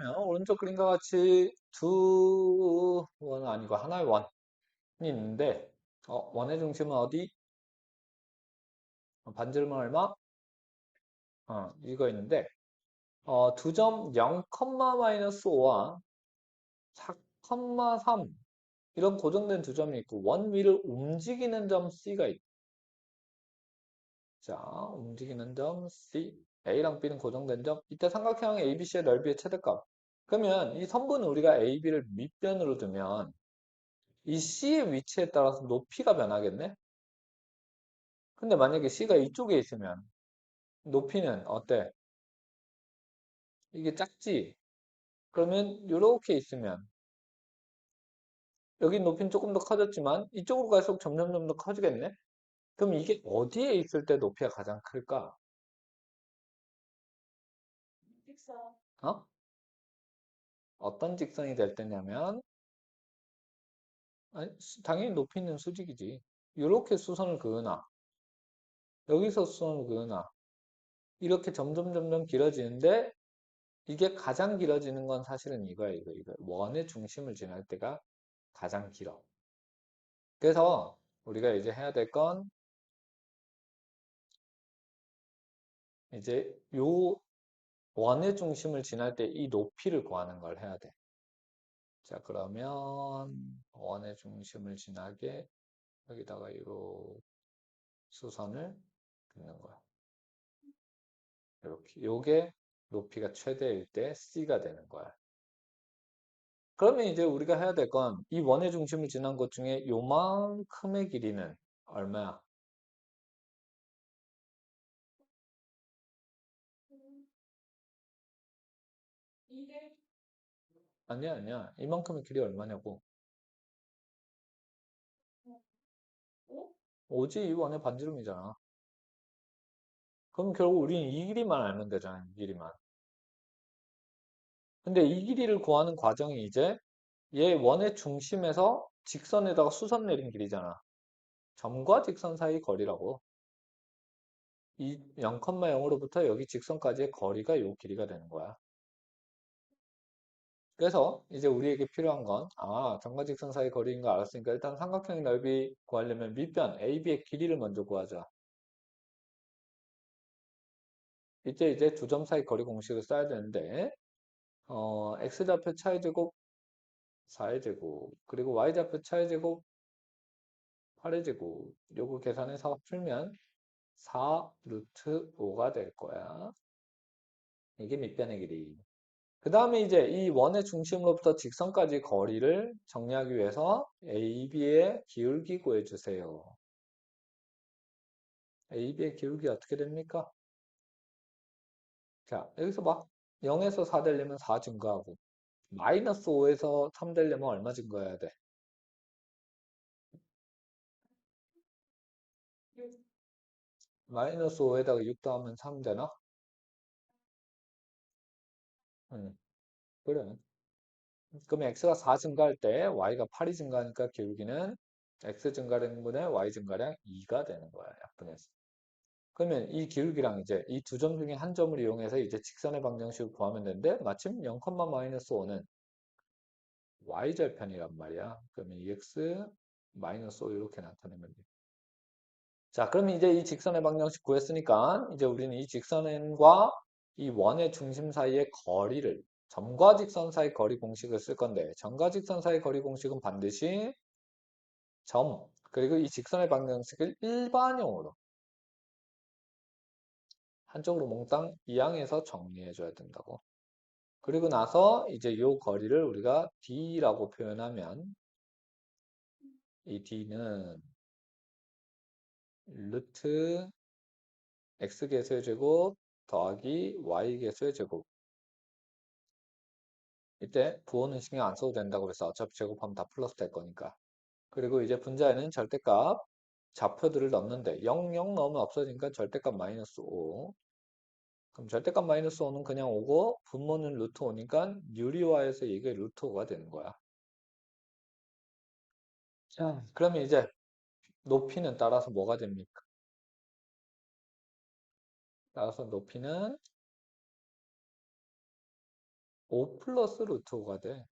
보면 오른쪽 그림과 같이 두 원은 아니고 하나의 원이 있는데 어, 원의 중심은 어디? 반지름은 얼마? 어, 이거 있는데 어, 두점 0, 마이너스 5와 4,3 이런 고정된 두 점이 있고 원 위를 움직이는 점 C가 있다. 자, 움직이는 점 C. A랑 B는 고정된 점. 이때 삼각형 ABC의 넓이의 최대값. 그러면 이 선분은 우리가 AB를 밑변으로 두면 이 C의 위치에 따라서 높이가 변하겠네? 근데 만약에 C가 이쪽에 있으면 높이는 어때? 이게 작지? 그러면 이렇게 있으면 여기 높이는 조금 더 커졌지만 이쪽으로 갈수록 점점 점 더 커지겠네? 그럼 이게 어디에 있을 때 높이가 가장 클까? 직선. 어? 어떤 직선이 될 때냐면 아니, 수- 당연히 높이 있는 수직이지. 이렇게 수선을 그으나 여기서 수선을 그으나 이렇게 점점 점점 길어지는데 이게 가장 길어지는 건 사실은 이거야 이거 이거 원의 중심을 지날 때가 가장 길어. 그래서 우리가 이제 해야 될 건 이제 요 원의 중심을 지날 때 이 높이를 구하는 걸 해야 돼. 자, 그러면 원의 중심을 지나게 여기다가 요 수선을 긋는 거야. 이렇게. 요게 높이가 최대일 때 C가 되는 거야. 그러면 이제 우리가 해야 될 건 이 원의 중심을 지난 것 중에 요만큼의 길이는 얼마야? 아니야, 아니야. 이만큼의 길이 얼마냐고. 오? 오지 이 원의 반지름이잖아. 그럼 결국 우리는 이 길이만 알면 되잖아, 이 길이만. 근데 이 길이를 구하는 과정이 이제 얘 원의 중심에서 직선에다가 수선 내린 길이잖아. 점과 직선 사이 거리라고. 이 0,0으로부터 여기 직선까지의 거리가 이 길이가 되는 거야. 그래서 이제 우리에게 필요한 건, 아, 점과 직선 사이 거리인 거 알았으니까 일단 삼각형의 넓이 구하려면 밑변 AB의 길이를 먼저 구하자. 이때 이제 두 점 사이 거리 공식을 써야 되는데, 어, x좌표 차의 제곱 4의 제곱, 그리고 y좌표 차의 제곱 8의 제곱, 요거 계산해서 풀면 4 루트 5가 될 거야. 이게 밑변의 길이. 그 다음에 이제 이 원의 중심으로부터 직선까지 거리를 정리하기 위해서 AB의 기울기 구해주세요. AB의 기울기 어떻게 됩니까? 자, 여기서 막 0에서 4 되려면 4 증가하고 마이너스 5에서 3 되려면 얼마 증가해야 돼? 육. 마이너스 5에다가 6 더하면 3 되나? 응, 그래. 그럼 x가 4 증가할 때 y가 8이 증가하니까 기울기는 x 증가량분의 y 증가량 2가 되는 거야. 약분해서. 그러면 이 기울기랑 이제 이 두 점 중에 한 점을 이용해서 이제 직선의 방정식을 구하면 되는데 마침 0, 마이너스 5는 y절편이란 말이야. 그러면 2x 마이너스 5 이렇게 나타내면 돼. 자, 그러면 이제 이 직선의 방정식 구했으니까 이제 우리는 이 직선과 이 원의 중심 사이의 거리를 점과 직선 사이 거리 공식을 쓸 건데 점과 직선 사이 거리 공식은 반드시 점 그리고 이 직선의 방정식을 일반형으로 한쪽으로 몽땅 이항해서 정리해 줘야 된다고. 그리고 나서 이제 이 거리를 우리가 D라고 표현하면 이 D는 루트 x개수의 제곱 더하기 y개수의 제곱. 이때 부호는 신경 안 써도 된다고 그래서 어차피 제곱하면 다 플러스 될 거니까. 그리고 이제 분자에는 절대값 좌표들을 넣는데 0, 0 넣으면 없어지니까 절대값 마이너스 5 그럼 절대값 마이너스 5는 그냥 5고 분모는 루트 5니까 유리화해서 이게 루트 5가 되는 거야. 자. 그러면 이제 높이는 따라서 뭐가 됩니까? 따라서 높이는 5 플러스 루트 5가 돼.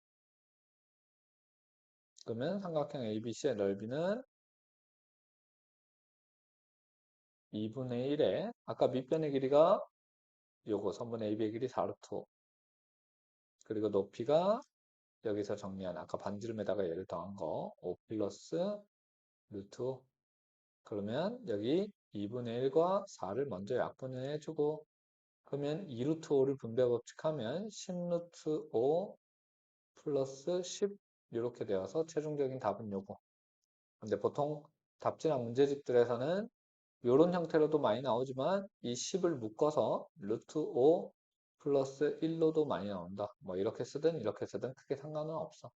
그러면 삼각형 ABC의 넓이는 2분의 1에 아까 밑변의 길이가 요거 선분의 AB의 길이 4루트 5 그리고 높이가 여기서 정리한 아까 반지름에다가 얘를 더한 거5 플러스 루트 5 그러면 여기 2분의 1과 4를 먼저 약분해 주고 그러면 2루트 5를 분배 법칙하면 10루트 5 플러스 10 이렇게 되어서 최종적인 답은 요거. 근데 보통 답지나 문제집들에서는 이런 형태로도 많이 나오지만 이 10을 묶어서 루트 5 플러스 1로도 많이 나온다. 뭐 이렇게 쓰든 이렇게 쓰든 크게 상관은 없어.